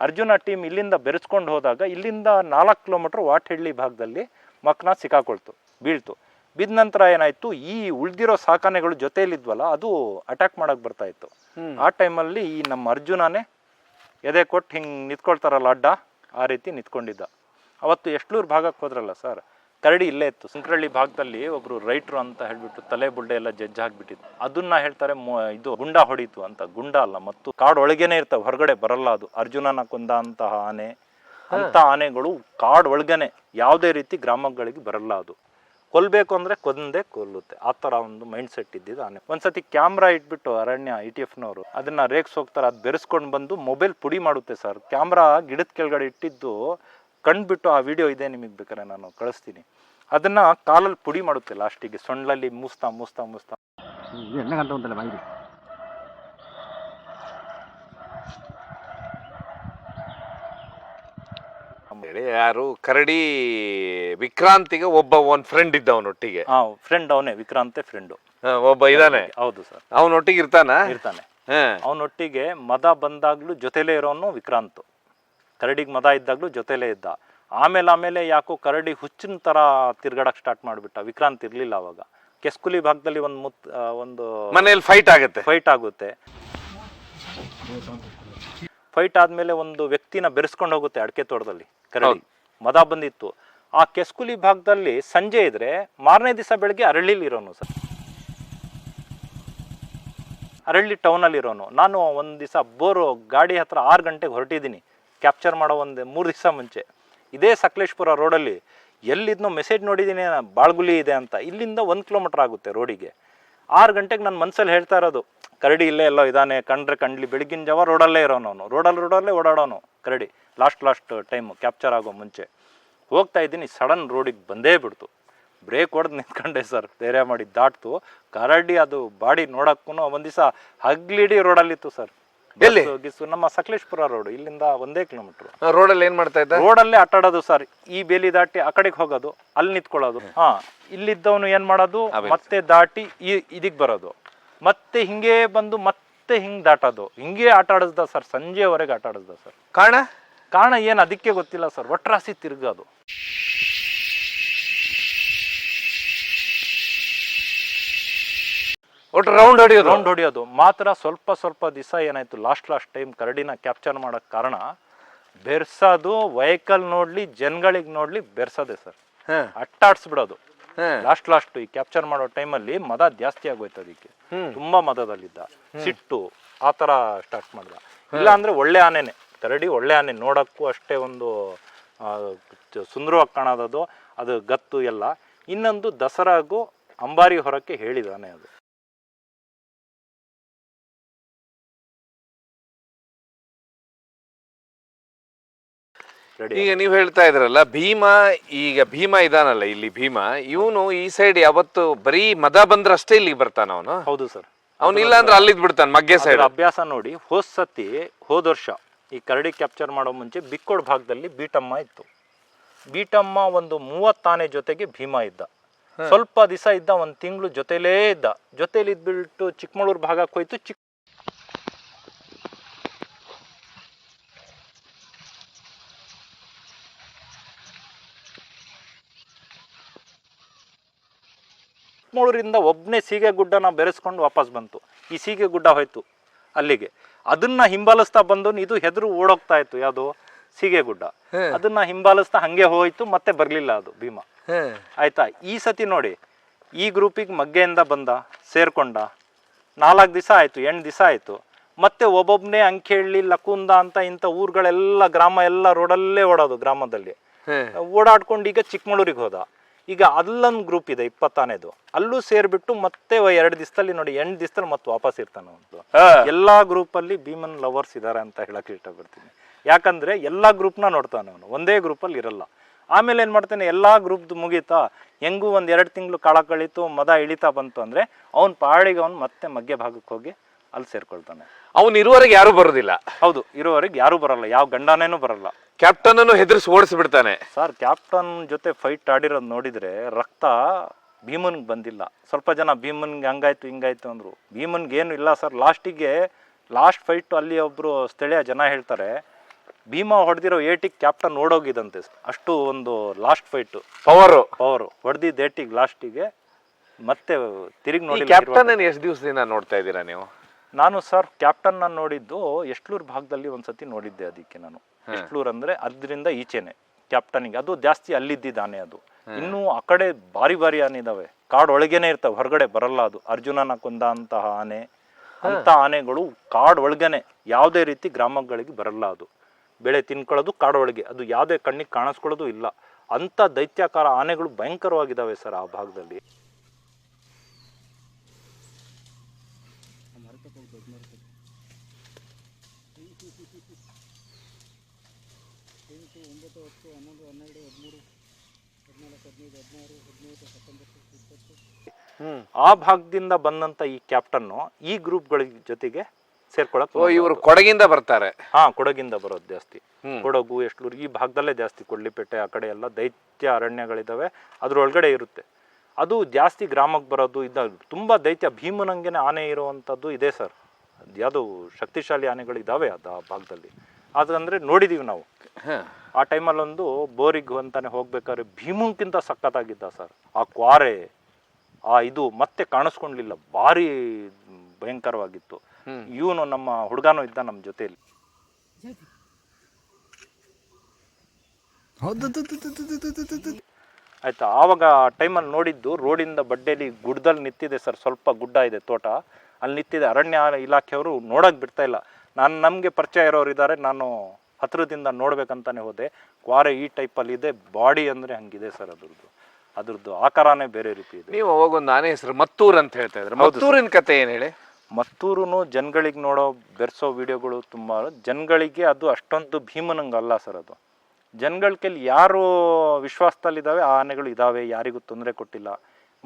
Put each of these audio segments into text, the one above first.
Arjuna team ಇಲ್ಲಿಂದ ಬೆರೆಸ್ಕೊಂಡು ಹೋದಾಗ ಇಲ್ಲಿಂದ ನಾಲ್ಕು ಕಿಲೋಮೀಟ್ರ್ ವಾಟಹಳ್ಳಿ ಭಾಗದಲ್ಲಿ ಮಕ್ನ ಸಿಕ್ಕಾಕೊಳ್ತು ಬೀಳ್ತು. ಬಿದ್ದ ನಂತರ ಏನಾಯ್ತು ಈ ಉಳ್ದಿರೋ ಸಾಕಾನೆಗಳು ಜೊತೆಯಲ್ಲಿದ್ವಲ್ಲ ಅದು ಅಟ್ಯಾಕ್ ಮಾಡಕ್ ಬರ್ತಾ ಇತ್ತು. ಆ ಟೈಮಲ್ಲಿ ಈ ನಮ್ಮ ಅರ್ಜುನನೇ ಎದೆ ಕೊಟ್ಟು ಹಿಂಗೆ ನಿತ್ಕೊಳ್ತಾರಲ್ಲ ಅಡ್ಡ ಆ ರೀತಿ ನಿಂತ್ಕೊಂಡಿದ್ದ. ಅವತ್ತು ಎಷ್ಟೂರು ಭಾಗಕ್ಕೆ ಹೋದ್ರಲ್ಲ ಸರ್? ಕರಡಿ ಇಲ್ಲೇ ಇತ್ತು. ಸಂಕ್ರಳ್ಳಿ ಭಾಗದಲ್ಲಿ ಒಬ್ರು ರೈಟ್ರು ಅಂತ ಹೇಳ್ಬಿಟ್ಟು ತಲೆ ಬುಡ್ಡೆ ಎಲ್ಲ ಜಜ್ಜ ಹಾಕ್ಬಿಟ್ಟಿತ್ತು ಅದನ್ನ ಹೇಳ್ತಾರೆ ಇದು ಗುಂಡ ಹೊಡೀತು ಅಂತ. ಗುಂಡ ಅಲ್ಲ ಮತ್ತು ಕಾಡೊಳಗೇನೆ ಇರ್ತವೆ ಹೊರಗಡೆ ಬರಲ್ಲ ಅದು. ಅರ್ಜುನನ ಕೊಂದ ಅಂತಹ ಆನೆ. ಅಂತ ಆನೆಗಳು ಕಾಡ್ ಒಳಗೇನೆ ಯಾವುದೇ ರೀತಿ ಗ್ರಾಮಗಳಿಗೆ ಬರಲ್ಲ ಅದು. ಕೊಲ್ಬೇಕು ಅಂದ್ರೆ ಕೊಂದೇ ಕೊಲ್ಲುತ್ತೆ. ಆ ಥರ ಒಂದು ಮೈಂಡ್ ಸೆಟ್ ಇದ್ದಿದ್ದು ಆನೆ. ಒಂದ್ಸತಿ ಕ್ಯಾಮ್ರಾ ಇಟ್ಬಿಟ್ಟು ಅರಣ್ಯ ಇ ಟಿ ಎಫ್ನವರು ಅದನ್ನ ರೇಕ್ಸ್ ಹೋಗ್ತಾರೆ. ಅದು ಬೆರೆಸ್ಕೊಂಡು ಬಂದು ಮೊಬೈಲ್ ಪುಡಿ ಮಾಡುತ್ತೆ ಸರ್. ಕ್ಯಾಮ್ರಾ ಗಿಡದ ಕೆಳಗಡೆ ಇಟ್ಟಿದ್ದು ಕಂಡ್ಬಿಟ್ಟು ಆ ವಿಡಿಯೋ ಇದೆ ನಿಮಗೆ ಬೇಕಾದ್ರೆ ನಾನು ಕಳಿಸ್ತೀನಿ. ಅದನ್ನ ಕಾಲಲ್ಲಿ ಪುಡಿ ಮಾಡುತ್ತೆ ಲಾಸ್ಟಿಗೆ ಸೊಂಡಲಲ್ಲಿ ಮೂಸ್ತಾ ಮೂಸ್ತಾ ಮೂಸ್ತಾ. ಎಣ್ಣೆ ಗಂಟೆ ಉಂಟಲ್ಲ ಮೈರಿ ಹೇಳಿ ಯಾರು ಕರಡಿ ವಿಕ್ರಾಂತಿಗೆ ಒಬ್ಬ ಒಂದು ಫ್ರೆಂಡ್ ಇದ್ದ ಅವನೊಟ್ಟಿಗೆ ಹಾ ಫ್ರೆಂಡ್ ಅವನೇ ವಿಕ್ರಾಂತೆ ಫ್ರೆಂಡು ಒಬ್ಬ ಇದಾನೆ ಹೌದು ಸರ್. ಅವನೊಟ್ಟಿಗೆ ಇರ್ತಾನ? ಇರ್ತಾನೆ. ಹ. ಅವನೊಟ್ಟಿಗೆ ಮದ ಬಂದಾಗ್ಲೂ ಜೊತೆಲೇ ಇರೋನು ವಿಕ್ರಾಂತ್. ಕರಡಿಗೆ ಮದ ಇದ್ದಾಗಲೂ ಜೊತೆಲೇ ಇದ್ದ. ಆಮೇಲೆ ಆಮೇಲೆ ಯಾಕೋ ಕರಡಿ ಹುಚ್ಚಿನ ಥರ ತಿರ್ಗಾಡಕ್ಕೆ ಸ್ಟಾರ್ಟ್ ಮಾಡಿಬಿಟ್ಟ. ವಿಕ್ರಾಂತ್ ಇರಲಿಲ್ಲ ಅವಾಗ. ಕೆಸ್ಕುಲಿ ಭಾಗದಲ್ಲಿ ಒಂದು ಮುತ್ ಒಂದು ಮನೆಯಲ್ಲಿ ಫೈಟ್ ಆಗುತ್ತೆ. ಫೈಟ್ ಆಗುತ್ತೆ. ಫೈಟ್ ಆದಮೇಲೆ ಒಂದು ವ್ಯಕ್ತಿನ ಬೆರೆಸ್ಕೊಂಡು ಹೋಗುತ್ತೆ ಅಡಕೆ ತೋಟದಲ್ಲಿ ಕರಡಿ. ಮದ ಬಂದಿತ್ತು. ಆ ಕೆಸ್ಕುಲಿ ಭಾಗದಲ್ಲಿ ಸಂಜೆ ಇದ್ರೆ ಮಾರನೇ ದಿವಸ ಬೆಳಗ್ಗೆ ಅರಳಿಲಿ ಇರೋನು ಸರ್. ಅರಳಿ ಟೌನಲ್ಲಿ ಇರೋನು. ನಾನು ಒಂದು ದಿವಸ ಬೋರು ಗಾಡಿ ಹತ್ರ ಆರು ಗಂಟೆಗೆ ಹೊರಟಿದ್ದೀನಿ. ಕ್ಯಾಪ್ಚರ್ ಮಾಡೋ ಒಂದು ಮೂರು ದಿವಸ ಮುಂಚೆ. ಇದೇ ಸಕಲೇಶ್ಪುರ ರೋಡಲ್ಲಿ ಎಲ್ಲಿದ್ನೋ ಮೆಸೇಜ್ ನೋಡಿದ್ದೀನಿ ಬಾಳ್ಗುಲಿ ಇದೆ ಅಂತ. ಇಲ್ಲಿಂದ ಒಂದು ಕಿಲೋಮೀಟರ್ ಆಗುತ್ತೆ ರೋಡಿಗೆ. ಆರು ಗಂಟೆಗೆ ನನ್ನ ಮನಸ್ಸಲ್ಲಿ ಹೇಳ್ತಾ ಇರೋದು, ಕರಡಿ ಇಲ್ಲೇ ಎಲ್ಲೋ ಇದ್ದಾನೆ ಕಂಡ್ರೆ ಕಂಡ್ಲಿ ಬೆಳಗಿನ ಜಾವ ರೋಡಲ್ಲೇ ಇರೋನು ಅವನು. ರೋಡಲ್ಲಿ ರೋಡಲ್ಲೇ ಓಡಾಡೋನು ಕರಡಿ. ಲಾಸ್ಟ್ ಲಾಸ್ಟ್ ಟೈಮು ಕ್ಯಾಪ್ಚರ್ ಆಗೋ ಮುಂಚೆ. ಹೋಗ್ತಾ ಇದ್ದೀನಿ ಸಡನ್ ರೋಡಿಗೆ ಬಂದೇ ಬಿಡ್ತು. ಬ್ರೇಕ್ ಹೊಡೆದು ನಿಂತ್ಕೊಂಡೆ ಸರ್, ಧೈರ್ಯ ಮಾಡಿ ದಾಟ್ತು. ಕರಡಿ ಅದು ಬಾಡಿ ನೋಡೋಕ್ಕೂ ಒಂದು ದಿವಸ ಹಗ್ಲಿಡಿ ರೋಡಲ್ಲಿತ್ತು ಸರ್. ಎಲ್ಲಿ? ಗಿಸ್ಸು ನಮ್ಮ ಸಕಲೇಶ್ಪುರ ರೋಡ್ ಇಲ್ಲಿಂದ ಒಂದೇ ಕಿಲೋಮೀಟ್ರ್ ರೋಡಲ್ಲಿ ಏನ್ ಮಾಡ್ತಾ ಇದ್ದ? ರೋಡಲ್ಲೇ ಆಟಾಡೋದು ಸರ್. ಈ ಬೇಲಿ ದಾಟಿ ಆ ಕಡೆಗೆ ಹೋಗೋದು ಅಲ್ಲಿ ನಿಂತ್ಕೊಳ್ಳೋದು. ಹಾ ಇಲ್ಲಿದ್ದವನು ಏನ್ ಮಾಡೋದು? ಮತ್ತೆ ದಾಟಿ ಈ ಇದಕ್ ಬರೋದು. ಮತ್ತೆ ಹಿಂಗೆ ಬಂದು ಮತ್ತೆ ಹಿಂಗ್ ದಾಟೋದು. ಹಿಂಗೆ ಆಟ ಆಡಿಸ್ದ ಸರ್ ಸಂಜೆವರೆಗೆ ಆಟ ಆಡಿಸ್ದ ಸರ್. ಕಾರಣ? ಕಾರಣ ಏನು ಅದಕ್ಕೆ ಗೊತ್ತಿಲ್ಲ ಸರ್ ಒಟ್ರಾಸಿ ತಿರ್ಗೋದು. ಒಟ್ಟು ರೌಂಡ್ ಹೊಡಿಯೋದು. ರೌಂಡ್ ಹೊಡಿಯೋದು. ಮಾತ್ರ ಸ್ವಲ್ಪ ಸ್ವಲ್ಪ ದಿವಸ ಏನಾಯ್ತು ಲಾಸ್ಟ್ ಲಾಸ್ಟ್ ಟೈಮ್ ಕರಡಿನ ಕ್ಯಾಪ್ಚರ್ ಮಾಡೋಕ್ಕೆ ಕಾರಣ ಬೆರ್ಸೋದು ವೆಹಿಕಲ್ ನೋಡ್ಲಿ ಜನಗಳಿಗೆ ನೋಡ್ಲಿ ಬೆರ್ಸೋದೆ ಸರ್ ಅಟ್ಟಾಡ್ಸ್ಬಿಡೋದು. ಲಾಸ್ಟ್ ಲಾಸ್ಟ್ ಈ ಕ್ಯಾಪ್ಚರ್ ಮಾಡೋ ಟೈಮಲ್ಲಿ ಮದ ಜಾಸ್ತಿ ಆಗೋಯ್ತು ಅದಕ್ಕೆ. ತುಂಬಾ ಮದದಲ್ಲಿದ್ದ. ಸಿಟ್ಟು ಆ ಥರ ಸ್ಟಾರ್ಟ್ ಮಾಡ್ದ. ಇಲ್ಲ ಅಂದ್ರೆ ಒಳ್ಳೆ ಆನೆನೆ. ಕರಡಿ ಒಳ್ಳೆ ಆನೆ ನೋಡಕ್ಕೂ ಅಷ್ಟೇ ಒಂದು ಸುಂದರವಾಗಿ ಕಾಣೋದದು. ಅದು ಗತ್ತು ಎಲ್ಲ. ಇನ್ನೊಂದು ದಸರಾಗೂ ಅಂಬಾರಿ ಹೊರಕ್ಕೆ ಹೇಳಿದಾನೆ ಅದು. ಈಗ ನೀವು ಹೇಳ್ತಾ ಇದ್ರಲ್ಲ ಭೀಮ ಈಗ ಭೀಮ ಇದಾನಲ್ಲ ಇಲ್ಲಿ ಭೀಮ ಇವನು ಈ ಸೈಡ್ ಯಾವತ್ತು ಬರೀ ಮದ ಬಂದ್ರಷ್ಟೇ ಇಲ್ಲಿಗೆ ಬರ್ತಾನ ಅವನು? ಹೌದು ಸರ್. ಅವ್ನು ಇಲ್ಲ ಅಂದ್ರೆ ಅಲ್ಲಿದ್ ಬಿಡ್ತಾನೆ ಮಗ್ಗೆ ಸೈಡ್ ಅಭ್ಯಾಸ ನೋಡಿ ಹೋದ್ ಸತಿ ಹೋದ ವರ್ಷ ಈ ಕರಡಿ ಕ್ಯಾಪ್ಚರ್ ಮಾಡೋ ಮುಂಚೆ ಬಿಕ್ಕೋಡ್ ಭಾಗದಲ್ಲಿ ಬೀಟಮ್ಮ ಇತ್ತು. ಬೀಟಮ್ಮ ಒಂದು ಮೂವತ್ತಾನೆ ಜೊತೆಗೆ ಭೀಮ ಇದ್ದ. ಸ್ವಲ್ಪ ದಿವಸ ಇದ್ದ ಒಂದು ತಿಂಗಳು ಜೊತೆಲೇ ಇದ್ದ. ಜೊತೆಲಿ ಇದ್ಬಿಟ್ಟು ಚಿಕ್ಕಮಗಳೂರು ಭಾಗಕ್ಕೆ ಹೋಯ್ತು ಚಿಕ್ಕ ಚಿಕ್ಕಮಗಳೂರಿಂದ ಒಬ್ಬನೇ ಸೀಗೆ ಗುಡ್ಡನ ಬೆರೆಸ್ಕೊಂಡು ವಾಪಸ್ ಬಂತು. ಈ ಸೀಗೆ ಗುಡ್ಡ ಹೋಯ್ತು ಅಲ್ಲಿಗೆ. ಅದನ್ನ ಹಿಂಬಾಲಿಸ್ತಾ ಬಂದು ಇದು ಹೆದರು ಓಡೋಗ್ತಾ ಇತ್ತು ಯಾವುದು ಸೀಗೆ ಗುಡ್ಡ ಅದನ್ನ ಹಿಂಬಾಲಿಸ್ತಾ ಹಂಗೆ ಹೋಯ್ತು ಮತ್ತೆ ಬರ್ಲಿಲ್ಲ ಅದು ಭೀಮ. ಆಯ್ತಾ? ಈ ಸತಿ ನೋಡಿ ಈ ಗ್ರೂಪಿಗೆ ಮಗ್ಗೆಯಿಂದ ಬಂದ ಸೇರ್ಕೊಂಡ ನಾಲ್ಕು ದಿವಸ ಆಯ್ತು ಎಂಟು ದಿವಸ ಆಯ್ತು. ಮತ್ತೆ ಒಬ್ಬೊಬ್ಬನೇ ಅಂಕೇಳಿ ಲಕುಂದ ಅಂತ ಇಂಥ ಊರುಗಳೆಲ್ಲ ಗ್ರಾಮ ಎಲ್ಲ ರೋಡಲ್ಲೇ ಓಡೋದು ಗ್ರಾಮದಲ್ಲಿ. ಓಡಾಡ್ಕೊಂಡು ಈಗ ಚಿಕ್ಕಮಗಳೂರಿಗೆ ಹೋದ. ಈಗ ಅಲ್ಲೊಂದು ಗ್ರೂಪ್ ಇದೆ ಇಪ್ಪತ್ತಾನೇದು. ಅಲ್ಲೂ ಸೇರ್ಬಿಟ್ಟು ಮತ್ತೆ ಎರಡು ದಿವಸದಲ್ಲಿ ನೋಡಿ ಎಂಟು ದಿವಸದಲ್ಲಿ ಮತ್ತೆ ವಾಪಸ್ ಇರ್ತಾನೆ ಅವನು ಎಲ್ಲಾ ಗ್ರೂಪ್ ಅಲ್ಲಿ ಭೀಮನ್ ಲವರ್ಸ್ ಇದ್ದಾರೆ ಅಂತ ಹೇಳಕ್ ಇಷ್ಟಪಡ್ತೀನಿ. ಯಾಕಂದ್ರೆ ಎಲ್ಲಾ ಗ್ರೂಪ್ನ ನೋಡ್ತಾನೆ ಅವನು. ಒಂದೇ ಗ್ರೂಪಲ್ಲಿ ಇರಲ್ಲ. ಆಮೇಲೆ ಏನು ಮಾಡ್ತಾನೆ ಎಲ್ಲಾ ಗ್ರೂಪ್ದು ಮುಗೀತಾ ಹೆಂಗೂ ಒಂದು ಎರಡು ತಿಂಗಳು ಕಾಳ ಕಳೀತು ಮದ ಇಳಿತಾ ಬಂತು ಅಂದ್ರೆ ಅವ್ನ ಪಾಡಿಗೆ ಅವ್ನು ಮತ್ತೆ ಮಗ್ಗೆ ಭಾಗಕ್ಕೆ ಹೋಗಿ ಅಲ್ಲಿ ಸೇರ್ಕೊಳ್ತಾನೆ. ಅವನು ಇರುವವರೆಗೆ ಯಾರು ಬರೋದಿಲ್ಲ. ಹೌದು ಇರೋವರೆಗೆ ಯಾರೂ ಬರಲ್ಲ ಯಾವ ಗಂಡನೇನೂ ಬರಲ್ಲ. ಕ್ಯಾಪ್ಟನ್ ಅನ್ನು ಹೆದರ್ಸಿ ಓಡಿಸ್ಬಿಡ್ತಾನೆ. ಸರ್ ಕ್ಯಾಪ್ಟನ್ ಜೊತೆ ಫೈಟ್ ಆಡಿರೋದು ನೋಡಿದ್ರೆ ರಕ್ತ ಭೀಮನ್ಗೆ ಬಂದಿಲ್ಲ. ಸ್ವಲ್ಪ ಜನ ಭೀಮನ್ಗೆ ಹಂಗಾಯ್ತು ಹಿಂಗಾಯ್ತು ಅಂದ್ರು. ಭೀಮನ್ಗೆ ಏನು ಇಲ್ಲ ಸರ್ ಲಾಸ್ಟಿಗೆ ಲಾಸ್ಟ್ ಫೈಟ್ ಅಲ್ಲಿ ಒಬ್ರು ಸ್ಥಳೀಯ ಜನ ಹೇಳ್ತಾರೆ ಭೀಮ ಹೊಡೆದಿರೋ ಏಟಿಗೆ ಕ್ಯಾಪ್ಟನ್ ಓಡೋಗಿದಂತೆ ಅಷ್ಟು ಒಂದು ಲಾಸ್ಟ್ ಫೈಟ್. ಪವರು ಪವರು ಹೊಡೆದಿದ್ದ ಏಟಿಗೆ ಲಾಸ್ಟಿಗೆ ಮತ್ತೆ ತಿರುಗಿ ನೋಡಿ ಕ್ಯಾಪ್ಟನ್ ಎಷ್ಟು ದಿವಸದಿಂದ ನೋಡ್ತಾ ಇದ್ದೀರಾ ನೀವು? ನಾನು ಸರ್ ಕ್ಯಾಪ್ಟನ್ನ ನೋಡಿದ್ದು ಎಷ್ಟ್ಲೂರ್ ಭಾಗದಲ್ಲಿ ಒಂದ್ಸತಿ ನೋಡಿದ್ದೆ ಅದಕ್ಕೆ ನಾನು. ಎಷ್ಟ್ಲೂರ್ ಅಂದ್ರೆ ಅದರಿಂದ ಈಚೆನೆ ಕ್ಯಾಪ್ಟನಿಗೆ ಅದು ಜಾಸ್ತಿ ಅಲ್ಲಿದ್ದಿದ್ದ ಆನೆ ಅದು ಇನ್ನು ಆ ಕಡೆ ಬಾರಿ ಬಾರಿ ಆನೆ ಇದಾವೆ ಕಾಡ್ ಒಳಗೇನೆ ಇರ್ತವೆ ಹೊರಗಡೆ ಬರಲ್ಲ ಅದು. ಅರ್ಜುನನ ಕೊಂದ ಅಂತಹ ಆನೆ ಅಂತ ಆನೆಗಳು ಕಾಡ್ ಒಳಗೇನೆ ಯಾವುದೇ ರೀತಿ ಗ್ರಾಮಗಳಿಗೆ ಬರಲ್ಲ ಅದು. ಬೆಳೆ ತಿನ್ಕೊಳ್ಳೋದು ಕಾಡೊಳಗೆ ಅದು ಯಾವುದೇ ಕಣ್ಣಿಗೆ ಕಾಣಿಸ್ಕೊಳ್ಳೋದು ಇಲ್ಲ. ಅಂತ ದೈತ್ಯಾಕಾರ ಆನೆಗಳು ಭಯಂಕರವಾಗಿದ್ದಾವೆ ಸರ್ ಆ ಭಾಗದಲ್ಲಿ. ಆ ಭಾಗದಿಂದ ಬಂದಂತ ಈ ಕ್ಯಾಪ್ಟನ್ನು ಈ ಗ್ರೂಪ್ಗಳ ಜೊತೆಗೆ ಸೇರ್ಕೊಳಕ್ ಓ ಇವರು ಕೊಡಗಿಂದ ಬರ್ತಾರೆ. ಹಾ ಕೊಡಗಿಂದ ಬರೋದು ಜಾಸ್ತಿ. ಕೊಡಗು ಎಷ್ಟೂರು ಈ ಭಾಗದಲ್ಲೇ ಜಾಸ್ತಿ ಕೊಡ್ಲಿಪೇಟೆ ಆ ಕಡೆ ಎಲ್ಲ ದೈತ್ಯ ಅರಣ್ಯಗಳಿದಾವೆ. ಅದ್ರೊಳಗಡೆ ಇರುತ್ತೆ. ಅದು ಜಾಸ್ತಿ ಗ್ರಾಮಕ್ಕೆ ಬರೋದು ಇದ್ದ ತುಂಬಾ ದೈತ್ಯ ಭೀಮನಂಗೆನೆ ಆನೆ ಇರುವಂಥದ್ದು ಇದೆ ಸರ್. ಯಾವುದು ಶಕ್ತಿಶಾಲಿ ಆನೆಗಳು ಇದಾವೆ ಅದು ಆ ಭಾಗದಲ್ಲಿ. ಅದಂದ್ರೆ ನೋಡಿದೀವಿ ನಾವು. ಆ ಟೈಮಲ್ಲೊಂದು ಬೋರಿಗ್ ಅಂತಾನೆ ಹೋಗ್ಬೇಕಾದ್ರೆ ಭೀಮಂಕ್ಕಿಂತ ಸಖತ್ತಾಗಿದ್ದ ಸರ್. ಆ ಕ್ವಾರೆ ಆ ಇದು ಮತ್ತೆ ಕಾಣಿಸ್ಕೊಂಡ್ಲಿಲ್ಲ ಭಾರಿ ಭಯಂಕರವಾಗಿತ್ತು. ಇವನು ನಮ್ಮ ಹುಡುಗನೂ ಇದ್ದ ನಮ್ಮ ಜೊತೆಯಲ್ಲಿ. ಆಯ್ತಾ ಆವಾಗ ಟೈಮಲ್ಲಿ ನೋಡಿದ್ದು ರೋಡಿಂದ ಬಡ್ಡೆಯಲ್ಲಿ ಗುಡ್ಡದಲ್ಲಿ ನಿಂತಿದೆ ಸರ್ ಸ್ವಲ್ಪ ಗುಡ್ಡ ಇದೆ ತೋಟ. ಅಲ್ಲಿ ನಿಂತಿದೆ ಅರಣ್ಯ ಇಲಾಖೆಯವರು ನೋಡೋಕೆ ಬಿಡ್ತಾ ಇಲ್ಲ. ನಾನು ನಮಗೆ ಪರಿಚಯ ಇರೋರು ಇದ್ದಾರೆ ನಾನು ಹತ್ರದಿಂದ ನೋಡ್ಬೇಕಂತಾನೆ ಹೋದೆ. ಕ್ವಾರೆ ಈ ಟೈಪಲ್ಲಿ ಇದೆ ಬಾಡಿ ಅಂದರೆ ಹಂಗಿದೆ ಸರ್ ಅದ್ರದ್ದು. ಅದ್ರದ್ದು ಆಕಾರನೇ ಬೇರೆ ರೀತಿ ಇದೆ. ನೀವು ಅವಾಗ ನಾನೇ ಹೆಸರು ಮತ್ತೂರ್ ಅಂತ ಹೇಳ್ತಾ ಇದ್ರೆ. ಮತ್ತೂರಿನ ಕತೆ ಏನು ಹೇಳಿ? ಮತ್ತೂರು ಜನಗಳಿಗೆ ನೋಡೋ ಬೆರೆಸೋ ವಿಡಿಯೋಗಳು ತುಂಬ ಜನಗಳಿಗೆ ಅದು ಅಷ್ಟೊಂದು ಭೀಮನಂಗೆ ಅಲ್ಲ ಸರ್ ಅದು. ಜನಗಳ ಕೈಲಿ ಯಾರು ವಿಶ್ವಾಸದಲ್ಲಿದ್ದಾವೆ ಆ ಆನೆಗಳು ಇದ್ದಾವೆ ಯಾರಿಗೂ ತೊಂದರೆ ಕೊಟ್ಟಿಲ್ಲ.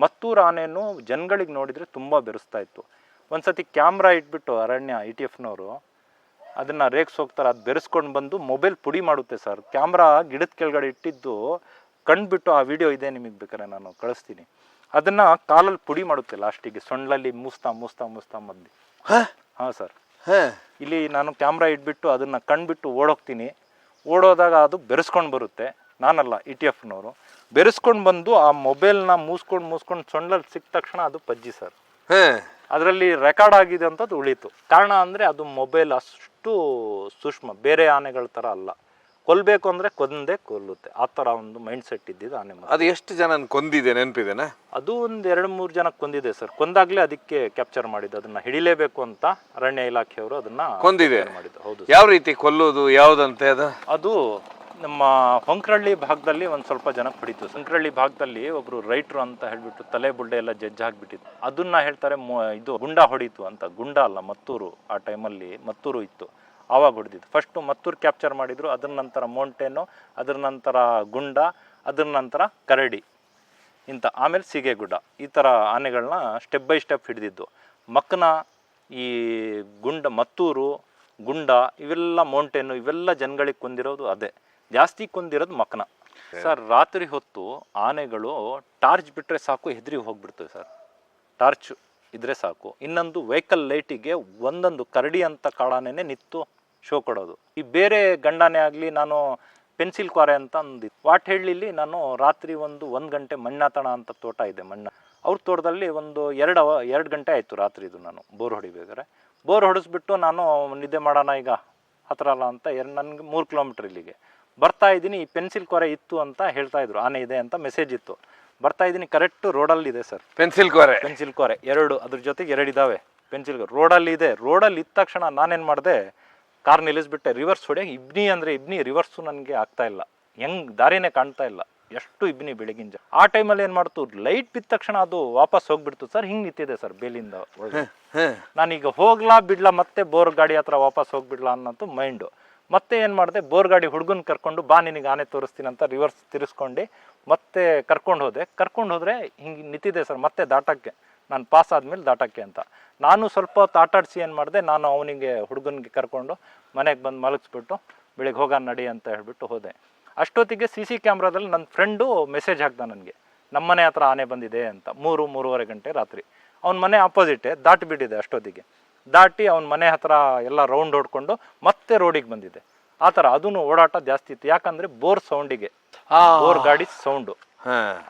ಮತ್ತೂರು ಆನೆಯನ್ನು ಜನಗಳಿಗೆ ನೋಡಿದರೆ ತುಂಬ ಬೆರೆಸ್ತಾ ಇತ್ತು. ಒಂದ್ಸತಿ ಕ್ಯಾಮ್ರಾ ಇಟ್ಬಿಟ್ಟು ಅರಣ್ಯ ಐ ಟಿ ಎಫ್ನವರು ಅದನ್ನು ರೇಕ್ಸ್ ಹೋಗ್ತಾರೆ ಅದು ಬೆರೆಸ್ಕೊಂಡು ಬಂದು ಮೊಬೈಲ್ ಪುಡಿ ಮಾಡುತ್ತೆ ಸರ್. ಕ್ಯಾಮ್ರಾ ಗಿಡದ ಕೆಳಗಡೆ ಇಟ್ಟಿದ್ದು ಕಂಡುಬಿಟ್ಟು ಆ ವಿಡಿಯೋ ಇದೆ ನಿಮಗೆ ಬೇಕಾದ್ರೆ ನಾನು ಕಳಿಸ್ತೀನಿ. ಅದನ್ನು ಕಾಲಲ್ಲಿ ಪುಡಿ ಮಾಡುತ್ತೆ ಲಾಸ್ಟಿಗೆ ಸೊಂಡಲಲ್ಲಿ ಮೂಸ್ತಾ ಮೂಸ್ತಾ ಮೂಸ್ತಾ ಮದ್ದಿ ಹಾಂ? ಸರ್ ಇಲ್ಲಿ ನಾನು ಕ್ಯಾಮ್ರಾ ಇಟ್ಬಿಟ್ಟು ಅದನ್ನು ಕಣ್ಬಿಟ್ಟು ಓಡೋಗ್ತೀನಿ. ಓಡೋದಾಗ ಅದು ಬೆರೆಸ್ಕೊಂಡು ಬರುತ್ತೆ. ನಾನಲ್ಲ ಇ ಟಿ ಎಫ್ನವರು ಬೆರೆಸ್ಕೊಂಡು ಬಂದು ಆ ಮೊಬೈಲ್ನ ಮೂಸ್ಕೊಂಡು ಮೂಸ್ಕೊಂಡು ಸೊಣ್ಣಲ್ಲಿ ಸಿಕ್ಕ ತಕ್ಷಣ ಅದು ಪಜ್ಜಿ ಸರ್ ಹ. ಅದರಲ್ಲಿ ರೆಕಾರ್ಡ್ ಆಗಿದೆ ಅಂತದ್ದು ಉಳೀತು. ಕಾರಣ ಅಂದರೆ ಅದು ಮೊಬೈಲ್ ಅಷ್ಟು ಸೂಕ್ಷ್ಮ ಬೇರೆ ಆನೆಗಳ ಥರ ಅಲ್ಲ. ಕೊಲ್ಲಬೇಕು ಅಂದರೆ ಕೊಂದೇ ಕೊಲ್ಲುತ್ತೆ. ಆ ಥರ ಒಂದು ಮೈಂಡ್ ಸೆಟ್ ಇದ್ದಿದ್ದು ಆನೆ ಮರ. ಅದು ಎಷ್ಟು ಜನ ಕೊಂದಿದೆ ನೆನಪಿದೆನಾ? ಅದು ಒಂದು ಎರಡು ಮೂರು ಜನ ಕೊಂದಿದೆ ಸರ್. ಕೊಂದಾಗ್ಲೇ ಅದಕ್ಕೆ ಕ್ಯಾಪ್ಚರ್ ಮಾಡಿದ್ದು. ಅದನ್ನ ಹಿಡಿಲೇಬೇಕು ಅಂತ ಅರಣ್ಯ ಇಲಾಖೆಯವರು ಅದನ್ನ ಕೊಂದಿದೆ. ಮಾಡಿದ್ದು. ಹೌದು ಯಾವ ರೀತಿ ಕೊಲ್ಲೋದು ಯಾವ್ದಂತೆ ಅದು? ಅದು ನಮ್ಮ ಹೊಂಕ್ರಳ್ಳಿ ಭಾಗದಲ್ಲಿ ಒಂದು ಸ್ವಲ್ಪ ಜನ ಪಡಿತು ಹೊಂಕ್ರಳ್ಳಿ ಭಾಗದಲ್ಲಿ ಒಬ್ರು ರೈಟ್ರು ಅಂತ ಹೇಳ್ಬಿಟ್ಟು ತಲೆ ಬುಡ್ಡೆ ಎಲ್ಲ ಜಜ್ಜ್ ಹಾಕ್ಬಿಟ್ಟಿತ್ತು ಅದನ್ನ ಹೇಳ್ತಾರೆ ಇದು ಗುಂಡ ಹೊಡಿತು ಅಂತ. ಗುಂಡ ಅಲ್ಲ ಮತ್ತೂರು ಆ ಟೈಮಲ್ಲಿ ಮತ್ತೂರು ಇತ್ತು. ಆವಾಗ ಹೊಡೆದಿದ್ದು. ಫಸ್ಟು ಮತ್ತೂರು ಕ್ಯಾಪ್ಚರ್ ಮಾಡಿದರು ಅದರ ನಂತರ ಮೌಂಟೇನು ಅದರ ನಂತರ ಗುಂಡ ಅದರ ನಂತರ ಕರಡಿ ಇಂಥ ಆಮೇಲೆ ಸೀಗೆಗುಡ್ಡ ಈ ಥರ ಆನೆಗಳನ್ನ ಸ್ಟೆಪ್ ಬೈ ಸ್ಟೆಪ್ ಹಿಡಿದಿದ್ದು. ಮಕ್ಕನ ಈ ಗುಂಡ ಮತ್ತೂರು ಗುಂಡ ಇವೆಲ್ಲ ಮೌಂಟೇನು ಇವೆಲ್ಲ ಜನಗಳಿಗೆ ಕೊಂದಿರೋದು ಅದೇ. ಜಾಸ್ತಿ ಕೊಂದಿರೋದು ಮಕ್ಕನ. ಸರ್ ರಾತ್ರಿ ಹೊತ್ತು ಆನೆಗಳು ಟಾರ್ಚ್ ಬಿಟ್ಟರೆ ಸಾಕು ಹೆದರಿ ಹೋಗ್ಬಿಡ್ತವೆ ಸರ್ ಟಾರ್ಚ್ ಇದ್ರೆ ಸಾಕು. ಇನ್ನೊಂದು ವೆಹಿಕಲ್ ಲೈಟಿಗೆ ಒಂದೊಂದು ಕರಡಿ ಅಂತ ಕಾಡಾನೆನೆ ನಿತ್ತು ಶೋ ಕೊಡೋದು. ಈ ಬೇರೆ ಗಂಡನೇ ಆಗಲಿ ನಾನು ಪೆನ್ಸಿಲ್ ಕ್ವಾರೆ ಅಂತ ಅಂದಿತ್ತು ವಾಟ್ ಹೇಳಿಲಿ ನಾನು ರಾತ್ರಿ ಒಂದು ಒಂದು ಗಂಟೆ ಮಣ್ಣಾತಣ ಅಂತ ತೋಟ ಇದೆ ಮಣ್ಣ. ಅವ್ರ ತೋಟದಲ್ಲಿ ಒಂದು ಎರಡು ಅವ ಎರಡು ಗಂಟೆ ಆಯಿತು ರಾತ್ರಿ ಇದು ನಾನು ಬೋರ್ ಹೊಡಿಬೇಕಾದ್ರೆ. ಬೋರ್ ಹೊಡಿಸ್ಬಿಟ್ಟು ನಾನು ನಿದ್ದೆ ಮಾಡೋಣ ಈಗ ಹತ್ರ ಅಲ್ಲ ಅಂತ ಎರಡು ನನಗೆ ಮೂರು ಕಿಲೋಮೀಟ್ರ್ ಇಲ್ಲಿಗೆ. ಬರ್ತಾ ಇದ್ದೀನಿ ಈ ಪೆನ್ಸಿಲ್ ಕೊರೆ ಇತ್ತು ಅಂತ ಹೇಳ್ತಾ ಇದ್ರು. ಆನೆ ಇದೆ ಅಂತ ಮೆಸೇಜ್ ಇತ್ತು. ಬರ್ತಾ ಇದ್ದೀನಿ ಕರೆಕ್ಟ್ ರೋಡಲ್ಲಿ ಇದೆ ಸರ್. ಪೆನ್ಸಿಲ್ ಕೊರೆ ಪೆನ್ಸಿಲ್ ಕೊರೆ ಎರಡು ಅದ್ರ ಜೊತೆಗೆ ಎರಡು ಇದ್ದಾವೆ ಪೆನ್ಸಿಲ್ ರೋಡಲ್ಲಿ ಇದೆ. ರೋಡಲ್ಲಿ ಇದ್ದ ತಕ್ಷಣ ನಾನೇನು ಮಾಡಿದೆ ಕಾರ್ ನಿಲ್ಲಿಸ್ಬಿಟ್ಟೆ ರಿವರ್ಸ್ ಹೊಡೆ ಇಬ್ನಿ ಅಂದರೆ ಇಬ್ನಿ ರಿವರ್ಸು ನನಗೆ ಆಗ್ತಾ ಇಲ್ಲ. ಹೆಂಗ್ ದಾರಿನೇ ಕಾಣ್ತಾ ಇಲ್ಲ. ಎಷ್ಟು ಇಬ್ನಿ ಬೆಳಗಿನ ಜ ಆ ಟೈಮಲ್ಲಿ ಏನು ಮಾಡ್ತು ಲೈಟ್ ಬಿದ್ದ ತಕ್ಷಣ ಅದು ವಾಪಸ್ ಹೋಗ್ಬಿಡ್ತು. ಸರ್ ಹಿಂಗೆ ನಿಂತಿದೆ ಸರ್ ಬೇಲಿಂದ ನಾನೀಗ ಹೋಗ್ಲಾ ಬಿಡ್ಲಾ ಮತ್ತೆ ಬೋರ್ ಗಾಡಿ ಹತ್ರ ವಾಪಸ್ ಹೋಗ್ಬಿಡ್ಲಾ ಅನ್ನೋದು ಮೈಂಡು ಮತ್ತೆ ಏನು ಮಾಡಿದೆ ಬೋರ್ ಗಾಡಿ ಹುಡುಗನ ಕರ್ಕೊಂಡು ಬಾ ನಿನಗೆ ಆನೆ ತೋರಿಸ್ತೀನಿ ಅಂತ ರಿವರ್ಸ್ ತಿರ್ಸ್ಕೊಂಡು ಮತ್ತೆ ಕರ್ಕೊಂಡು ಹೋದೆ. ಕರ್ಕೊಂಡು ಹೋದ್ರೆ ಹಿಂಗೆ ನಿಂತಿದೆ ಸರ್ ಮತ್ತೆ ದಾಟಕ್ಕೆ. ನಾನು ಪಾಸ್ ಆದ್ಮೇಲೆ ದಾಟಕ್ಕೆ ಅಂತ. ನಾನು ಸ್ವಲ್ಪ ಹೊತ್ತು ಆಟಾಡಿಸಿ ಏನು ಮಾಡಿದೆ ನಾನು ಅವನಿಗೆ ಹುಡುಗನಿಗೆ ಕರ್ಕೊಂಡು ಮನೆಗೆ ಬಂದು ಮಲಗಿಸ್ಬಿಟ್ಟು ಬೆಳಿಗ್ಗೆ ಹೋಗೋಣ ನಡಿ ಅಂತ ಹೇಳ್ಬಿಟ್ಟು ಹೋದೆ. ಅಷ್ಟೊತ್ತಿಗೆ ಸಿ ಸಿ ಕ್ಯಾಮ್ರಾದಲ್ಲಿ ನನ್ನ ಫ್ರೆಂಡು ಮೆಸೇಜ್ ಹಾಕ್ದ ನನಗೆ. ನಮ್ಮ ಮನೆ ಹತ್ರ ಆನೆ ಬಂದಿದೆ ಅಂತ ಮೂರು ಮೂರುವರೆ ಗಂಟೆ ರಾತ್ರಿ. ಅವ್ನ ಮನೆ ಅಪೋಸಿಟೇ ದಾಟಿಬಿಟ್ಟಿದೆ ಅಷ್ಟೊತ್ತಿಗೆ. ದಾಟಿ ಅವ್ನ ಮನೆ ಹತ್ರ ಎಲ್ಲ ರೌಂಡ್ ಹೊಡ್ಕೊಂಡು ಮತ್ತೆ ರೋಡಿಗೆ ಬಂದಿದೆ. ಆ ಥರ ಅದೂ ಓಡಾಟ ಜಾಸ್ತಿ ಇತ್ತು. ಯಾಕಂದರೆ ಬೋರ್ ಸೌಂಡಿಗೆ ಬೋರ್ ಗಾಡಿ ಸೌಂಡು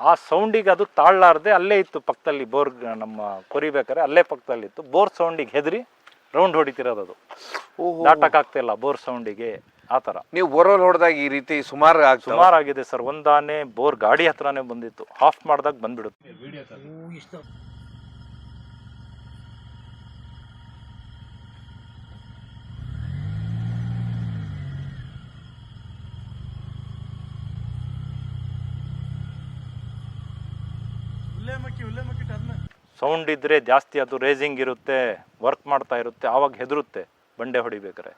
ಆ ಸೌಂಡಿಗೆ ಅದು ತಾಳ್ಲಾರ್ದೆ ಅಲ್ಲೇ ಇತ್ತು ಪಕ್ಕದಲ್ಲಿ ಬೋರ್ ನಮ್ಮ ಕೊರಿಬೇಕಾರೆ ಅಲ್ಲೇ ಪಕ್ಕದಲ್ಲಿ ಇತ್ತು. ಬೋರ್ ಸೌಂಡಿಗೆ ಹೆದರಿ ರೌಂಡ್ ಹೊಡಿತಿರೋದು ಅದು. ದಾಟಕ್ಕಾಗ್ತಿಲ್ಲ ಬೋರ್ ಸೌಂಡಿಗೆ ಆ ಥರ. ನೀವು ಬೋರ್ವೆಲ್ ಹೊಡೆದಾಗ ಈ ರೀತಿ ಸುಮಾರು ಸುಮಾರು ಆಗಿದೆ ಸರ್. ಒಂದಾನೆ ಬೋರ್ ಗಾಡಿ ಹತ್ರನೇ ಬಂದಿತ್ತು. ಆಫ್ ಮಾಡಿದಾಗ ಬಂದ್ಬಿಡುತ್ತೆ. ಸೌಂಡ್ ಇದ್ರೆ ಜಾಸ್ತಿ ಅದು ರೇಸಿಂಗ್ ಇರುತ್ತೆ ವರ್ಕ್ ಮಾಡ್ತಾ ಇರುತ್ತೆ ಆವಾಗ ಹೆದರುತ್ತೆ ಬಂಡೆ ಹೊಡಿಬೇಕಾರೆ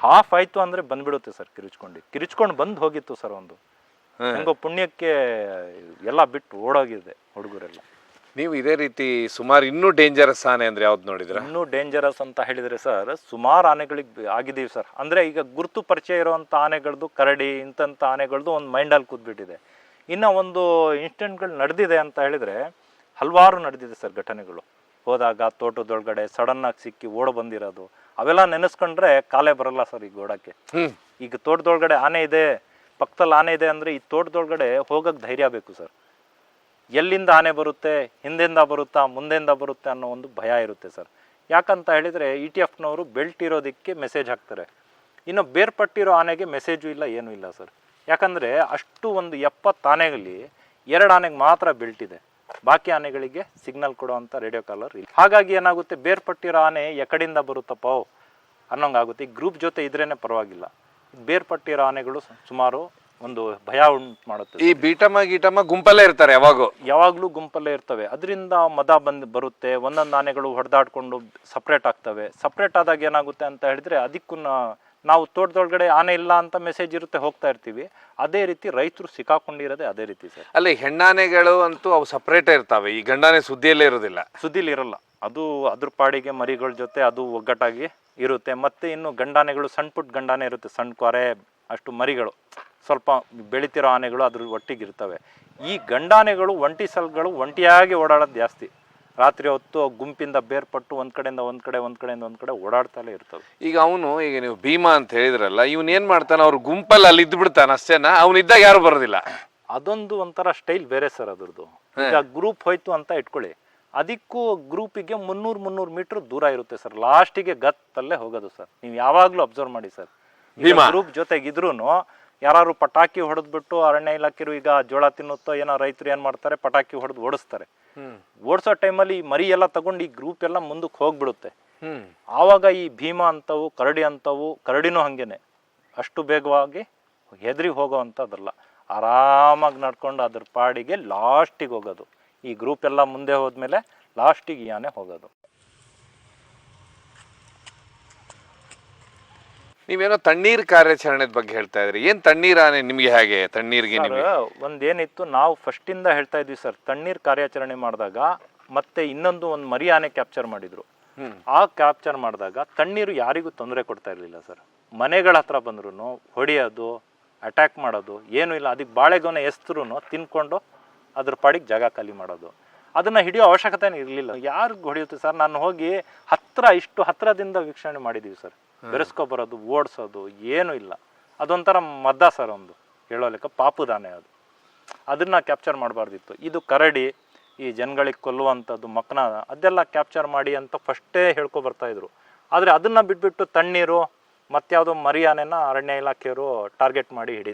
ಹಾಫ್ ಆಯ್ತು ಅಂದ್ರೆ ಬಂದ್ಬಿಡುತ್ತೆ ಸರ್ ಕಿರಿಚ್ಕೊಂಡು. ಕಿರಿಚ್ಕೊಂಡು ಬಂದು ಹೋಗಿತ್ತು ಸರ್ ಒಂದು. ಹೆಂಗೋ ಪುಣ್ಯಕ್ಕೆ ಎಲ್ಲ ಬಿಟ್ಟು ಓಡೋಗಿದೆ ಹುಡುಗರೆಲ್ಲ. ನೀವು ಇದೇ ರೀತಿ ಸುಮಾರು ಇನ್ನೂ ಡೇಂಜರಸ್ ಆನೆ ಅಂದ್ರೆ ಯಾವ್ದು ನೋಡಿದ್ರೆ? ಇನ್ನೂ ಡೇಂಜರಸ್ ಅಂತ ಹೇಳಿದ್ರೆ ಸರ್ ಸುಮಾರು ಆನೆಗಳಿಗೆ ಆಗಿದ್ದೀವಿ ಸರ್ ಅಂದ್ರೆ ಈಗ ಗುರುತು ಪರಿಚಯ ಇರುವಂತ ಆನೆಗಳದ್ದು ಕರಡಿ ಇಂಥಂಥ ಆನೆಗಳದ್ದು ಒಂದು ಮೈಂಡಲ್ಲಿ ಕೂತ್ಬಿಟ್ಟಿದೆ. ಇನ್ನ ಒಂದು ಇನ್ಸಿಡೆಂಟ್ಗಳು ನಡೆದಿದೆ ಅಂತ ಹೇಳಿದ್ರೆ ಹಲವಾರು ನಡೆದಿದೆ ಸರ್ ಘಟನೆಗಳು. ಹೋದಾಗ ತೋಟದೊಳಗಡೆ ಸಡನ್ ಆಗಿ ಸಿಕ್ಕಿ ಓಡ ಬಂದಿರೋದು. ಅವೆಲ್ಲ ನೆನೆಸ್ಕೊಂಡ್ರೆ ಕಾಲೇ ಬರಲ್ಲ ಸರ್ ಈಗ ಓಡಕ್ಕೆ ಈಗ ತೋಟದೊಳಗಡೆ ಆನೆ ಇದೆ ಪಕ್ಕದಲ್ಲಿ ಆನೆ ಇದೆ ಅಂದ್ರೆ ಈ ತೋಟದೊಳಗಡೆ ಹೋಗಕ್ ಧೈರ್ಯ ಬೇಕು ಸರ್. ಎಲ್ಲಿಂದ ಆನೆ ಬರುತ್ತೆ ಹಿಂದೆಂದ ಬರುತ್ತಾ ಮುಂದೆಂದ ಬರುತ್ತೆ ಅನ್ನೋ ಒಂದು ಭಯ ಇರುತ್ತೆ ಸರ್. ಯಾಕಂತ ಹೇಳಿದರೆ ಇ ಟಿ ಎಫ್ನವರು ಬೆಲ್ಟ್ ಇರೋದಕ್ಕೆ ಮೆಸೇಜ್ ಹಾಕ್ತಾರೆ. ಇನ್ನು ಬೇರ್ಪಟ್ಟಿರೋ ಆನೆಗೆ ಮೆಸೇಜು ಇಲ್ಲ ಏನೂ ಇಲ್ಲ ಸರ್. ಯಾಕಂದರೆ ಅಷ್ಟು ಒಂದು ಎಪ್ಪತ್ತು ಆನೆಗಳಲ್ಲಿ ಎರಡು ಆನೆಗೆ ಮಾತ್ರ ಬೆಲ್ಟ್ ಇದೆ. ಬಾಕಿ ಆನೆಗಳಿಗೆ ಸಿಗ್ನಲ್ ಕೊಡುವಂಥ ರೇಡಿಯೋ ಕಾಲರ್ ಇಲ್ಲ. ಹಾಗಾಗಿ ಏನಾಗುತ್ತೆ? ಬೇರ್ಪಟ್ಟಿರೋ ಆನೆ ಎಕಡಿಂದ ಬರುತ್ತಪ್ಪ? ಅನ್ನೋಂಗಾಗುತ್ತೆ. ಈ ಗ್ರೂಪ್ ಜೊತೆ ಇದ್ರೇ ಪರವಾಗಿಲ್ಲ. ಬೇರ್ಪಟ್ಟಿರೋ ಆನೆಗಳು ಸುಮಾರು ಒಂದು ಭಯ ಉಂಟು ಮಾಡುತ್ತೆ. ಈ ಬೀಟಮ್ಮ ಗೀಟಮ್ಮ ಗುಂಪಲ್ಲೇ ಇರ್ತಾರೆ ಯಾವಾಗೂ. ಯಾವಾಗಲೂ ಗುಂಪಲ್ಲೇ ಇರ್ತವೆ. ಅದರಿಂದ ಮದ ಬಂದು ಬರುತ್ತೆ. ಒಂದೊಂದು ಆನೆಗಳು ಹೊಡೆದಾಡ್ಕೊಂಡು ಸಪ್ರೇಟ್ ಆಗ್ತವೆ. ಸಪ್ರೇಟ್ ಆದಾಗ ಏನಾಗುತ್ತೆ ಅಂತ ಹೇಳಿದ್ರೆ ಅದಕ್ಕೂ ನಾವು ತೋಟದೊಳಗಡೆ ಆನೆ ಇಲ್ಲ ಅಂತ ಮೆಸೇಜ್ ಇರುತ್ತೆ ಹೋಗ್ತಾ ಇರ್ತೀವಿ. ಅದೇ ರೀತಿ ರೈತರು ಸಿಕ್ಕಾಕೊಂಡಿರೋದೇ ಅದೇ ರೀತಿ ಸರ್. ಅಲ್ಲಿ ಹೆಣ್ಣಾನೆಗಳು ಅಂತೂ ಅವು ಸಪ್ರೇಟ್ ಇರ್ತಾವೆ ಈ ಗಂಡಾನೆ ಸುದ್ದಿಯಲ್ಲೇ ಇರೋದಿಲ್ಲ. ಸುದ್ದಿಲಿ ಇರಲ್ಲ. ಅದು ಅದ್ರ ಪಾಡಿಗೆ ಮರಿಗಳ ಜೊತೆ ಅದು ಒಗ್ಗಟ್ಟಾಗಿ ಇರುತ್ತೆ. ಮತ್ತೆ ಇನ್ನು ಗಂಡಾನೆಗಳು ಸಣ್ಣ ಪುಟ್ಟ ಗಂಡಾನೆ ಇರುತ್ತೆ ಸಣ್ಣ ಕೊರೆ ಅಷ್ಟು ಮರಿಗಳು. ಸ್ವಲ್ಪ ಬೆಳಿತಿರೋ ಆನೆಗಳು ಅದ್ರ ಒಟ್ಟಿಗೆ ಇರ್ತವೆ ಈ ಗಂಡಾನೆಗಳು ಒಂಟಿ ಸಲ್ಗಳು ಒಂಟಿಯಾಗಿ ಓಡಾಡೋದು ಜಾಸ್ತಿ. ರಾತ್ರಿ ಹೊತ್ತು ಗುಂಪಿಂದ ಬೇರ್ಪಟ್ಟು ಒಂದ್ ಕಡೆಯಿಂದ ಒಂದ್ ಕಡೆ ಒಂದ್ ಕಡೆಯಿಂದ ಒಂದ್ ಕಡೆ ಓಡಾಡ್ತಲೇ ಇರ್ತವೆ ಈಗ ಅವನು ಈಗ ನೀವು ಭೀಮಾ ಅಂತ ಹೇಳಿದ್ರಲ್ಲ ಇವನ್ ಏನ್ ಮಾಡ್ತಾನೆ ಅವ್ರ ಗುಂಪಲ್ಲಿ ಅಲ್ಲಿ ಇದ್ದು ಬಿಡ್ತಾನ ಅಷ್ಟೇನಾ ಅವನಿದ್ದಾಗ ಯಾರು ಬರೋದಿಲ್ಲ. ಅದೊಂದು ಒಂಥರ ಸ್ಟೈಲ್ ಬೇರೆ ಸರ್ ಅದ್ರದ್ದು. ಈಗ ಗ್ರೂಪ್ ಹೋಯ್ತು ಅಂತ ಇಟ್ಕೊಳ್ಳಿ. ಅದಕ್ಕೂ ಗ್ರೂಪಿಗೆ ಮುನ್ನೂರು ಮುನ್ನೂರು ಮೀಟರ್ ದೂರ ಇರುತ್ತೆ ಸರ್ ಲಾಸ್ಟಿಗೆ ಗತ್ತಲ್ಲೇ ಹೋಗೋದು ಸರ್ ನೀವು ಯಾವಾಗಲೂ ಅಬ್ಸರ್ವ್ ಮಾಡಿ ಸರ್ ಭೀಮಾ. ಗ್ರೂಪ್ ಜೊತೆಗಿದ್ರು ಯಾರು ಪಟಾಕಿ ಹೊಡೆದ್ಬಿಟ್ಟು ಅರಣ್ಯ ಇಲಾಖೆರು ಈಗ ಜೋಳ ತಿನ್ನುತ್ತೋ ಏನೋ ರೈತರು ಏನ್ ಮಾಡ್ತಾರೆ? ಪಟಾಕಿ ಹೊಡೆದು ಓಡಿಸ್ತಾರೆ. ಓಡಿಸೋ ಟೈಮಲ್ಲಿ ಮರಿ ಎಲ್ಲ ತಗೊಂಡು ಈ ಗ್ರೂಪ್ ಎಲ್ಲ ಮುಂದಕ್ಕೆ ಹೋಗ್ಬಿಡುತ್ತೆ. ಆವಾಗ ಈ ಭೀಮಾ ಅಂತವು ಕರಡಿ ಅಂತವು ಕರಡಿನೂ ಹಂಗೇನೆ. ಅಷ್ಟು ಬೇಗವಾಗಿ ಹೆದರಿ ಹೋಗೋ ಅಂಥದ್ದಲ್ಲ. ಆರಾಮಾಗಿ ನಡ್ಕೊಂಡು ಅದ್ರ ಪಾಡಿಗೆ ಲಾಸ್ಟಿಗೆ ಹೋಗೋದು. ಈ ಗ್ರೂಪ್ ಎಲ್ಲ ಮುಂದೆ ಹೋದ್ಮೇಲೆ ಲಾಸ್ಟಿಗೆ ಯಾನೆ ಹೋಗೋದು. ನೀವೇನೋ ತಣ್ಣೀರ್ ಕಾರ್ಯಾಚರಣೆ ಬಗ್ಗೆ ಹೇಳ್ತಾ ಇದ್ರಿ. ಏನ್ ತಣ್ಣೀರಾನೆ ನಿಮ್ಗೆ ಹೇಗೆ? ತಣ್ಣೀರ್ಗೆ ನಿಮ್ಗೆ? ಒಂದೇನಿತ್ತು ನಾವು ಫಸ್ಟ್ ಇಂದ ಹೇಳ್ತಾ ಇದ್ವಿ ಸರ್ ತಣ್ಣೀರ್ ಕಾರ್ಯಾಚರಣೆ ಮಾಡಿದಾಗ ಮತ್ತೆ ಇನ್ನೊಂದು ಒಂದು ಮರಿ ಆನೆ ಕ್ಯಾಪ್ಚರ್ ಮಾಡಿದ್ರು. ಆ ಕ್ಯಾಪ್ಚರ್ ಮಾಡಿದಾಗ ತಣ್ಣೀರು ಯಾರಿಗೂ ತೊಂದರೆ ಕೊಡ್ತಾ ಇರಲಿಲ್ಲ ಸರ್. ಮನೆಗಳ ಹತ್ರ ಬಂದ್ರು ಹೊಡೆಯೋದು ಅಟ್ಯಾಕ್ ಮಾಡೋದು ಏನೂ ಇಲ್ಲ. ಅದಕ್ಕೆ ಬಾಳೆಗೊನೆ ಎಸ್ತರೂ ತಿನ್ಕೊಂಡು ಅದ್ರ ಪಾಡಿಗೆ ಜಾಗ ಖಾಲಿ ಮಾಡೋದು. ಅದನ್ನ ಹಿಡಿಯೋ ಅವಶ್ಯಕತೆ ಇರಲಿಲ್ಲ. ಯಾರಿಗೆ ಹೊಡೆಯುತ್ತೆ ಸರ್? ನಾನು ಹೋಗಿ ಹತ್ರ ಇಷ್ಟು ಹತ್ರದಿಂದ ವೀಕ್ಷಣೆ ಮಾಡಿದ್ದೀವಿ ಸರ್. ಬೆರೆಸ್ಕೊ ಬರೋದು ಓಡಿಸೋದು ಏನೂ ಇಲ್ಲ. ಅದೊಂಥರ ಮದ್ದ ಸರ್ ಒಂದು. ಹೇಳೋ ಲೆಕ್ಕ ಪಾಪುದಾನೆ ಅದು. ಅದನ್ನ ಕ್ಯಾಪ್ಚರ್ ಮಾಡಬಾರ್ದಿತ್ತು. ಇದು ಕರಡಿ ಈ ಜನಗಳಿಗೆ ಕೊಲ್ಲುವಂಥದ್ದು ಮಕ್ಕನ ಅದೆಲ್ಲ ಕ್ಯಾಪ್ಚರ್ ಮಾಡಿ ಅಂತ ಫಸ್ಟೇ ಹೇಳ್ಕೊ ಬರ್ತಾ ಇದ್ರು. ಆದರೆ ಅದನ್ನ ಬಿಟ್ಬಿಟ್ಟು ತಣ್ಣೀರು ಮತ್ತಾವುದೋ ಮರಿ ಆನೆನ ಅರಣ್ಯ ಇಲಾಖೆಯವರು ಟಾರ್ಗೆಟ್ ಮಾಡಿ ಹಿಡಿ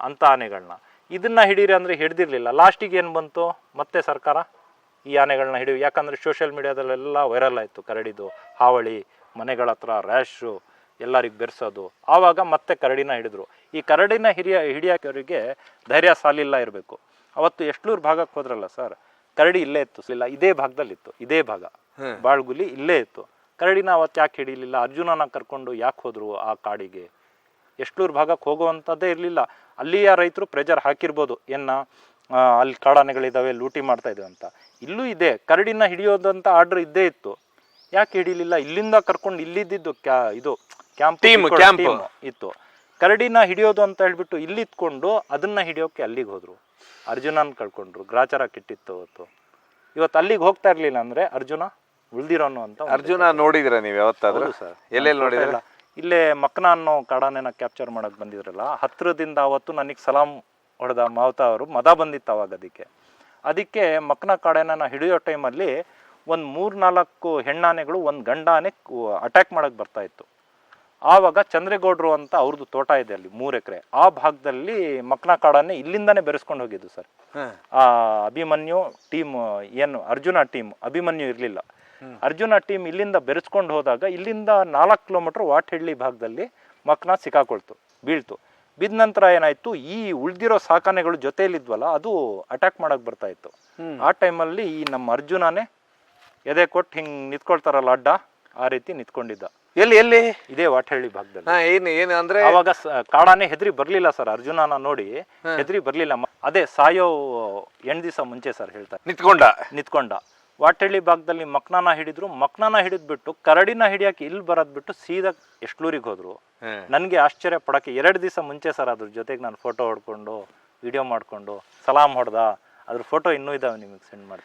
ಅಂತ ಆನೆಗಳನ್ನ ಇದನ್ನ ಹಿಡೀರಿ ಅಂದ್ರೆ ಹಿಡ್ದಿರ್ಲಿಲ್ಲ. ಲಾಸ್ಟಿಗೆ ಏನು ಬಂತು? ಮತ್ತೆ ಸರ್ಕಾರ ಈ ಆನೆಗಳನ್ನ ಹಿಡಿಯು. ಯಾಕಂದ್ರೆ ಸೋಷಿಯಲ್ ಮೀಡಿಯಾದಲ್ಲೆಲ್ಲ ವೈರಲ್ ಆಯಿತು ಕರಡಿದು ಹಾವಳಿ. ಮನೆಗಳ ಹತ್ರ ರ್ಯಾಶು ಎಲ್ಲರಿಗೆ ಬೆರೆಸೋದು. ಆವಾಗ ಮತ್ತೆ ಕರಡಿನ ಹಿಡಿದ್ರು. ಈ ಕರಡಿನ ಹಿರಿಯ ಹಿಡಿಯೋರಿಗೆ ಧೈರ್ಯ ಸಾಲಿಲ್ಲ ಇರಬೇಕು. ಅವತ್ತು ಎಷ್ಟೂರು ಭಾಗಕ್ಕೆ ಹೋದ್ರಲ್ಲ ಸರ್? ಕರಡಿ ಇಲ್ಲೇ ಇತ್ತು. ಇಲ್ಲ ಇದೇ ಭಾಗದಲ್ಲಿತ್ತು. ಇದೇ ಭಾಗ. ಬಾಳ್ಗುಲಿ ಇಲ್ಲೇ ಇತ್ತು. ಕರಡಿನ ಅವತ್ತು ಯಾಕೆ ಹಿಡಿಲಿಲ್ಲ? ಅರ್ಜುನನ ಕರ್ಕೊಂಡು ಯಾಕೆ ಹೋದ್ರು ಆ ಕಾಡಿಗೆ? ಎಷ್ಟೂರು ಭಾಗಕ್ಕೆ ಹೋಗುವಂಥದ್ದೇ ಇರಲಿಲ್ಲ. ಅಲ್ಲಿಯ ರೈತರು ಪ್ರೆಜರ್ ಹಾಕಿರ್ಬೋದು. ಏನ ಅಲ್ಲಿ ಕಾಡಾನೆಗಳಿದ್ದಾವೆ ಲೂಟಿ ಮಾಡ್ತಾ ಇದ್ದೇವೆ ಅಂತ. ಇಲ್ಲೂ ಇದೆ. ಕರಡಿನ ಹಿಡಿಯೋದಂತ ಆರ್ಡರ್ ಇದ್ದೇ ಇತ್ತು. ಯಾಕೆ ಹಿಡಿಲಿಲ್ಲ? ಇಲ್ಲಿಂದ ಕರ್ಕೊಂಡು ಇಲ್ಲಿದ್ದು ಕ್ಯಾ ಇದು ಕ್ಯಾಂಪ್ ಟೀಮ್ ಕ್ಯಾಂಪ್ ಇತ್ತು. ಕರಡಿನ ಹಿಡಿಯೋದು ಅಂತ ಹೇಳ್ಬಿಟ್ಟು ಇಲ್ಲಿ ಇತ್ಕೊಂಡು ಅದನ್ನ ಹಿಡಿಯೋಕೆ ಅಲ್ಲಿಗೆ ಹೋದ್ರು. ಅರ್ಜುನನ್ ಕಳ್ಕೊಂಡ್ರು ಗ್ರಾಚಾರ ಕೆಟ್ಟಿತ್ತು ಅವತ್ತು. ಇವತ್ತು ಅಲ್ಲಿಗೆ ಹೋಗ್ತಾ ಇರ್ಲಿಲ್ಲ ಅಂದ್ರೆ ಅರ್ಜುನ ಉಳ್ದಿರೋನು ಅಂತ ಅರ್ಜುನ ನೋಡಿದ್ರ ನೀವು ಯಾವತ್ತಾದ್ರೂ? ಸರ್. ಎಲ್ಲೆಲ್ಲಿ ನೋಡಿದ್ರಲ್ಲ ಇಲ್ಲೇ. ಮಕ್ನ ಅನ್ನೋ ಕಾಡಾನೆನ ಕ್ಯಾಪ್ಚರ್ ಮಾಡಕ್ ಬಂದಿದ್ರಲ್ಲ ಹತ್ರದಿಂದ ಅವತ್ತು ನನಗೆ ಸಲಾಂ ಹೊಡೆದ ಮಾವತ ಅವರು ಮದ ಬಂದಿತ್ತು ಅವಾಗ ಅದಕ್ಕೆ. ಅದಕ್ಕೆ ಮಕ್ನ ಕಾಡೇನ ಹಿಡಿಯೋ ಟೈಮಲ್ಲಿ ಒಂದು ಮೂರು ನಾಲ್ಕು ಹೆಣ್ಣಾನೆಗಳು ಒಂದು ಗಂಡಾನೆ ಅಟ್ಯಾಕ್ ಮಾಡೋಕ್ಕೆ ಬರ್ತಾ ಇತ್ತು. ಆವಾಗ ಚಂದ್ರೇಗೌಡರು ಅಂತ ಅವ್ರದ್ದು ತೋಟ ಇದೆ ಅಲ್ಲಿ ಮೂರು ಎಕರೆ. ಆ ಭಾಗದಲ್ಲಿ ಮಕ್ನ ಕಾಡನ್ನೇ ಇಲ್ಲಿಂದಾನೇ ಬೆರೆಸ್ಕೊಂಡು ಹೋಗಿದ್ದು ಸರ್. ಆ ಅಭಿಮನ್ಯು ಟೀಮ್ ಏನು ಅರ್ಜುನ ಟೀಮ್ ಅಭಿಮನ್ಯು ಇರಲಿಲ್ಲ. ಅರ್ಜುನ ಟೀಮ್ ಇಲ್ಲಿಂದ ಬೆರೆಸ್ಕೊಂಡು ಹೋದಾಗ ಇಲ್ಲಿಂದ ನಾಲ್ಕು ಕಿಲೋಮೀಟರ್ ವಾಟಹಳ್ಳಿ ಭಾಗದಲ್ಲಿ ಮಕ್ನ ಸಿಕ್ಕಾಕೊಳ್ತು ಬೀಳ್ತು. ಬಿದ್ದ ನಂತರ ಏನಾಯ್ತು ಈ ಉಳ್ದಿರೋ ಸಾಕಾನೆಗಳು ಜೊತೆಯಲ್ಲಿದ್ವಲ್ಲ ಅದು ಅಟ್ಯಾಕ್ ಮಾಡಕ್ ಬರ್ತಾ ಇತ್ತು. ಆ ಟೈಮಲ್ಲಿ ಈ ನಮ್ಮ ಅರ್ಜುನನೇ ಎದೆ ಕೊಟ್ಟು ಹಿಂಗ್ ನಿಂತ್ಕೊಳ್ತಾರಲ್ಲ ಅಡ್ಡ ಆ ರೀತಿ ನಿಂತ್ಕೊಂಡಿದ್ದ. ಎಲ್ಲಿ ಎಲ್ಲಿ? ಇದೇ ವಾಟಹಳ್ಳಿ ಭಾಗದಲ್ಲಿ. ಹಾ ಏನು ಏನು ಅಂದ್ರೆ? ಅವಾಗ ಸ- ಕಾಡಾನೆ ಹೆದ್ರಿ ಬರ್ಲಿಲ್ಲ ಸರ್ ಅರ್ಜುನನ ನೋಡಿ ಹೆದರಿ ಬರ್ಲಿಲ್ಲ. ಮ- ಅದೇ ಸಾಯೋ ಎಂಟು ದಿವಸ ಮುಂಚೆ ಸರ್ ಹೇಳ್ತಾರೆ ನಿಂತ್ಕೊಂಡ? ನಿಂತ್ಕೊಂಡ. ವಾಟಹಳ್ಳಿ ಭಾಗದಲ್ಲಿ ಮಕ್ನಾನ ಹಿಡಿದ್ರು ಮಕ್ನಾನ ಹಿಡಿದ್ಬಿಟ್ಟು ಕರಡಿನ ಹಿಡಿಯಕ್ಕೆ ಇಲ್ಲಿ ಬರೋದ್ ಬಿಟ್ಟು ಸೀದಾ ಎಷ್ಟ್ಲೂರಿಗೆ ಹೋದ್ರು. ನನಗೆ ಆಶ್ಚರ್ಯ ಪಡಕ್ಕೆ ಎರಡು ದಿವಸ ಮುಂಚೆ ಸರ್ ಅದ್ರ ಜೊತೆಗೆ ನಾನು ಫೋಟೋ ಹೊಡ್ಕೊಂಡು ವಿಡಿಯೋ ಮಾಡ್ಕೊಂಡು ಸಲಾಮ್ ಹೊಡೆದ. ಅದ್ರ ಫೋಟೋ ಇನ್ನೂ ಇದಾವೆ ನಿಮಗೆ ಸೆಂಡ್ ಮಾಡ್ತೀನಿ.